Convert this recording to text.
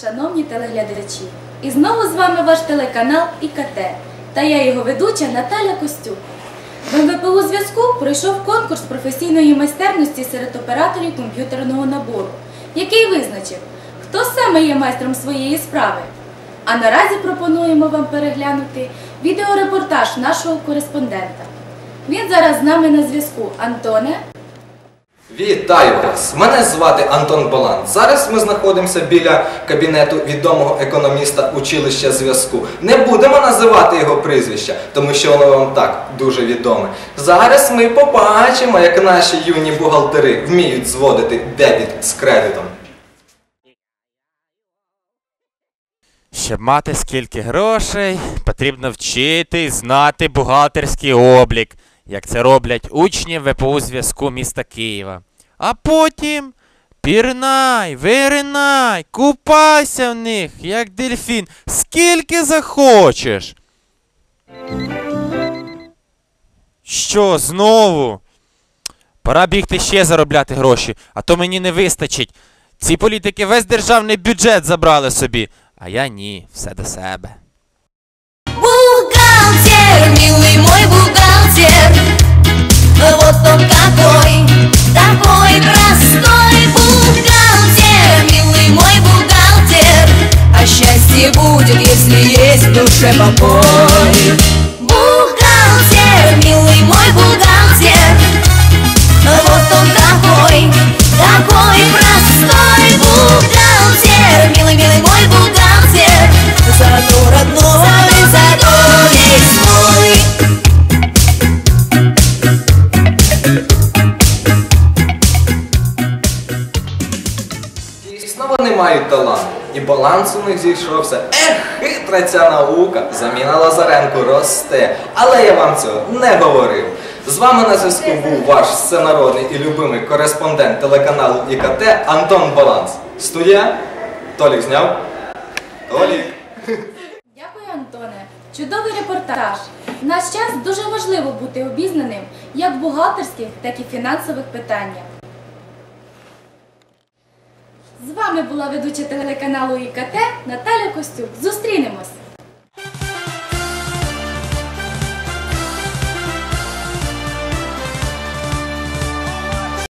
шановні телеглядачі! І знову з вами ваш телеканал ІКТ та я його ведуча Наталя Костюк. В МВПУ зв'язку пройшов конкурс професійної майстерності серед операторів комп'ютерного набору, який визначив, хто саме є майстром своєї справи. А наразі пропонуємо вам переглянути відеорепортаж нашого кореспондента. Він зараз з нами на зв'язку. Антоне, Вітаю вас! Мене звати Антон Балан. Зараз ми знаходимося біля кабінету відомого економіста училища зв'язку. Не будемо називати його прізвище, тому що воно вам так дуже відоме. Зараз ми побачимо, як наші юні бухгалтери вміють зводити дебіт з кредитом. Щоб мати скільки грошей, потрібно вчити і знати бухгалтерський облік, як це роблять учні ВПУ зв'язку міста Києва. А потім пірнай, виринай, купайся в них, як дельфін, скільки захочеш. Що, знову? Пора бігти ще заробляти гроші, а то мені не вистачить. Ці політики весь державний бюджет забрали собі, а я ні, все до себе. Бухгалтер, милый мой если есть в душе покой. Бухгалтер, милый Дійсно, вони мають талант. І баланс у них зійшовся. Ех, хитра ця наука. Заміна Лазаренку росте. Але я вам цього не говорив. З вами на зв'язку був ваш всенародний і любимий кореспондент телеканалу ІКТ Антон Баланс. Студія. Толік зняв. Толік. Дякую, Антоне. Чудовий репортаж. В наш час дуже важливо бути обізнаним як в бухгалтерських, так і фінансових питаннях. З вами була ведуча телеканалу ІКТ Наталя Костюк. Зустрінемось!